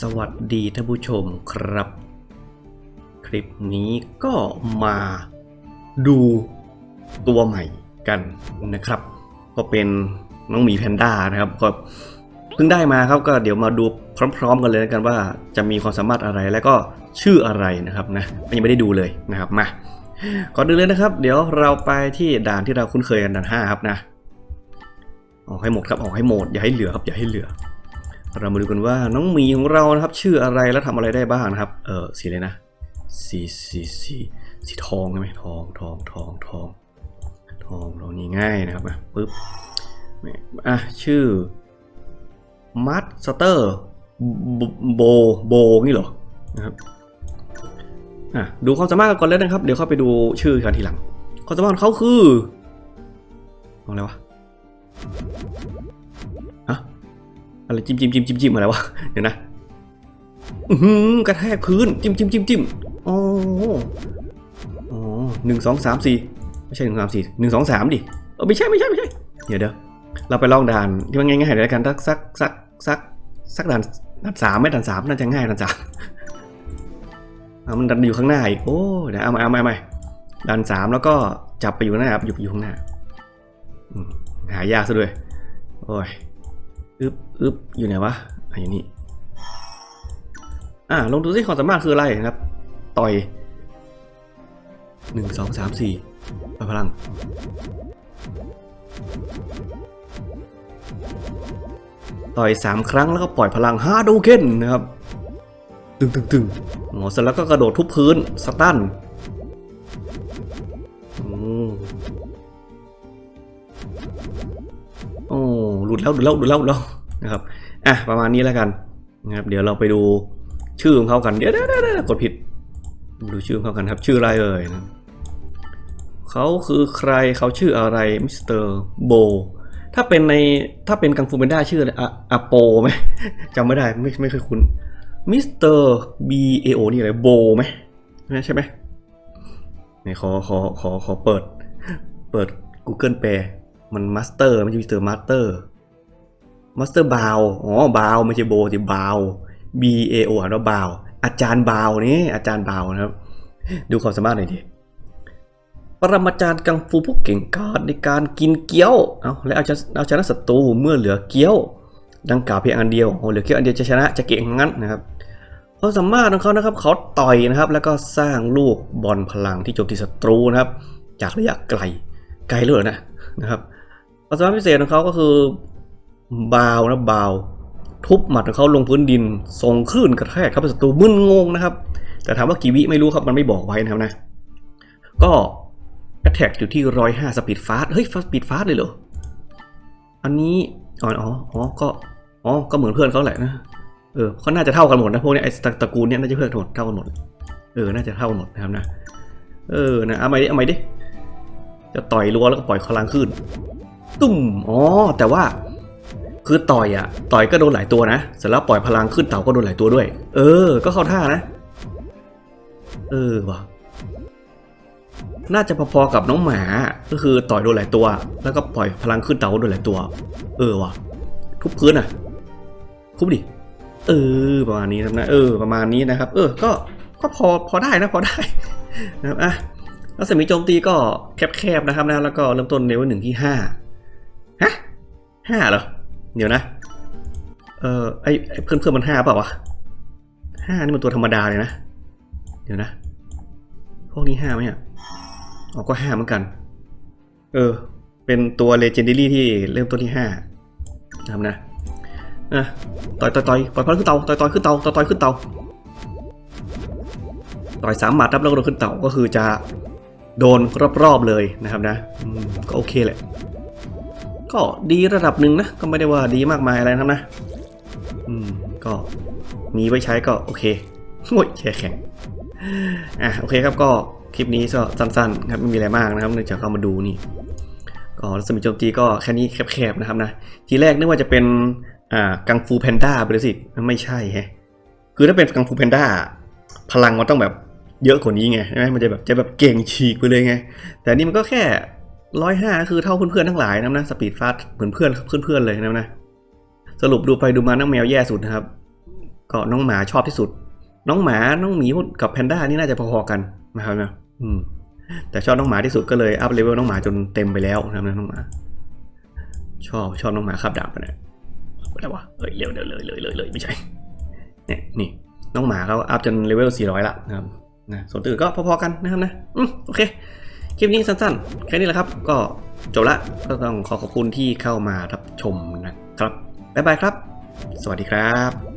สวัสดีท่านผู้ชมครับ คลิปนี้ก็มาดูตัวใหม่กันนะครับ ก็เป็นน้องหมีแพนด้านะครับก็เพิ่งได้มาครับก็เดี๋ยวมาดูพร้อม ๆ กันเลยกันว่าจะมีความสามารถอะไรแล้วก็ชื่ออะไรนะครับนะยังไม่ได้ดูเลยนะครับมาก่อนอื่นเลยนะครับ เดี๋ยวเราไปที่ด่านที่เราคุ้นเคยกันด่านห้าครับนะออกให้หมดครับออกให้หมดอย่าให้เหลือครับอย่าให้เหลือ เรามาดูกันว่าน้องหมีของเรานะครับ ชื่ออะไรแล้วทำอะไรได้บ้างนะครับ เออสีเลยนะสีสีสีสีทองใช่ไหมทองทองทองทองทองเรานี่ง่ายนะครับปึ๊บอะชื่อมัดสเตอร์โบโบนี่เหรอนะครับอะดูความสามารถกันก่อนเลยนะครับ เดี๋ยวเข้าไปดูชื่อกันทีหลังความสามารถของเขาคืออะไรวะ อะไรจิ้มจิ้มจิ้มจิ้มจิ้มอะไรวะเดี๋ยวนะอือหือกระแทกพื้นจิ้มจิ้มจิ้มจิ้มอ๋ออ๋อหนึ่งสองสามสี่ไม่ใช่หนึ่งสามสี่หนึ่งสองสามดิเออไม่ใช่ไม่ใช่ไม่ใช่เดี๋ยวเดี๋ยวเราไปลองด่านที่มันง่ายๆเดี๋ยวกันสักสักสักสักสักด่านด่านสามไม่ด่านสามน่าจะง่ายด่านสามเอามันดันอยู่ข้างหน้าอีกโอ้เดี๋ยวเอามาเอามาเอามาด่านสามแล้วก็จับไปอยู่ข้างหน้าครับอยู่อยู่ข้างหน้าหายากซะด้วยโอ้ย อึบอึบอยู่ไหนวะอยู่นี่ อ่าลองดูสิความสามารถคืออะไรนะครับ ต่อยหนึ่งสองสามสี่ปพลัง ต่อยสามครั้งแล้วก็ปล่อยพลังห้าดูเก้นนะครับ ตึงตึงตึงหมอเสร็จแล้วก็กระโดดทุบพื้นสตันอืมโอ้ หลุดแล้วหลุดแล้วหลุดแล้วหลุดแล้วนะครับอะประมาณนี้แล้วกันนะครับเดี๋ยวเราไปดูชื่อของเขากันเดี๋ยวเดี๋ยวเดี๋ยวเดี๋ยวกดผิดดูชื่อเขากันครับ ชื่ออะไรเอ่ยนะเขาคือใครเขาชื่ออะไรมิสเตอร์โบถ้าเป็นในถ้าเป็นกังฟูเบนด้าชื่ออะไรอะโปไหมจำไม่ได้ไม่ไม่เคยคุ้นมิสเตอร์บีเอโอนี่อะไรโบไหมใช่ไหมไหนขอขอขอขอเปิด เปิด Google แปลมันมาสเตอร์ไม่ใช่มิสเตอร์มาสเตอร์ มาสเตอร์บาวอ๋อบาวไม่ใช่โบสิบาว B A O อ่านว่าบาว อาจารย์บาวนี่อาจารย์บาวนะครับ ดูความสามารถหน่อยดิปรมาจารย์กังฟูผู้เก่งกาจในการกินเกี๊ยวเอาและเอาชนะเอาชนะศัตรูเมื่อเหลือเกี๊ยว ดังกล่าวเพียงอันเดียวโอ้เหลือเกี๊ยวอันเดียวจะชนะจะเก่งงั้นนะครับความสามารถของเขานะครับเขาต่อยนะครับ แล้วก็สร้างลูกบอลพลังที่โจมตีศัตรูนะครับ จากระยะไกลไกลเลยเหรอนะนะครับความสามารถพิเศษของเขาก็คือ บาวนะบาวทุบหมัดของเขาลงพื้นดินส่งคลื่นกระแทกเข้าไปศัตรูมึนงงนะครับ แต่ถามว่ากี่วิไม่รู้ครับมันไม่บอกไว้นะครับนะ ก็ attack อยู่ที่ร้อยห้าสปีดฟาสเฮ้ยสปีดฟาสเลยเหรอ อันนี้อ๋ออ๋อก็อ๋อก็เหมือนเพื่อนเขาแหละนะเออเขาน่าจะเท่ากันหมดนะพวกนี้ไอ้ตระกูลเนี้ยน่าจะเพื่อนหมดเท่ากันหมดเออน่าจะเท่ากันหมดนะครับนะเออนะเอาใหมดิเอาใหมดิจะต่อยรัวแล้วก็ปล่อยพลังขึ้น ตุ้มอ๋อแต่ว่า คือต่อยอะต่อยก็โดนหลายตัวนะเสร็จแล้วปล่อยพลังขึ้นเต่าก็โดนหลายตัวด้วย เออ ก็เข้าท่านะ เออว่ะน่าจะพอๆกับน้องหมา ก็คือต่อยโดนหลายตัว แล้วก็ปล่อยพลังขึ้นเต่าก็โดนหลายตัว เออว่ะ ทุบพื้นอะ ทุบดิ เออ ประมาณนี้นะ เออ ประมาณนี้นะครับ เออ ก็ ก็พอ พอได้นะ พอได้นะครับอะรัศมีโจมตีก็แคบๆนะครับนะ แล้วก็เริ่มต้นเลเวลหนึ่งที่ห้าฮะห้าเหรอ เดี๋ยวนะ เออไอไอเพื่อนเพื่อนมันห้าเปล่าวะห้านี่มันตัวธรรมดาเลยนะ เดี๋ยวนะ พวกนี้ห้าไหมอะออก็ห้าเหมือนกัน เออ เป็นตัวเลเจนด a รี่ที่เริ่มต้นที่ห้านะครับนะอะต่อยต่อยต่อยปล่อยพลังขึ้นเตาต่อยต่อยขึ้นเตาต่อยต่อยขึ้นเตาต่อยสามหมัดรับแล้วก็โดนขึ้นเตาก็คือจะโดนรอบๆเลยนะครับนะก็โอเคแหละ ก็ดีระดับหนึ่งนะ ก็ไม่ได้ว่าดีมากมายอะไรนะครับนะ อืม ก็มีไว้ใช้ก็โอเคโอ้ยแข็งอะโอเคครับก็คลิปนี้ก็สั้นๆครับไม่มีอะไรมากนะครับเนื่องจากเข้ามาดูนี่ก็รัศมีโจมตีก็แค่นี้แคบๆนะครับนะทีแรกนึกว่าจะเป็นอ่ากังฟูแพนด้าไปเลยสิไม่ใช่ฮะคือถ้าเป็นกังฟูแพนด้าพลังมันต้องแบบเยอะกว่านี้ไงใช่ไหมมันจะแบบจะแบบเก่งฉีกไปเลยไง แต่นี่มันก็แค่ ร้อยห้าคือเท่าเพื่อนๆทั้งหลายนะนะสปีดฟาสเหมือนเพื่อนเพื่อนๆเลยนะนะสรุปดูไปดูมาน้องแมวแย่สุดนะครับ ก็น้องหมาชอบที่สุด น้องหมาน้องหมีกับแพนด้านี่น่าจะพอๆกันนะครับนะอืมแต่ชอบน้องหมาที่สุดก็เลยอัพเลเวลน้องหมาจนเต็มไปแล้วนะครับนะน้องหมา ชอบชอบน้องหมาขับดาบไปเนี่ยอะไรวะเอ้ยเร็วเร็วเลยเลยเลยเลยไม่ใช่เนี่ยนี่น้องหมาเขาอัพจนเลเวล400ละนะครับนะส่วนตื่นก็พอๆกันนะครับนะอืมโอเค คลิปนี้สั้นๆ แค่นี้แหละครับ ก็จบละ ก็ต้องขอขอบคุณที่เข้ามารับชมนะครับ บ๊ายบายครับ สวัสดีครับ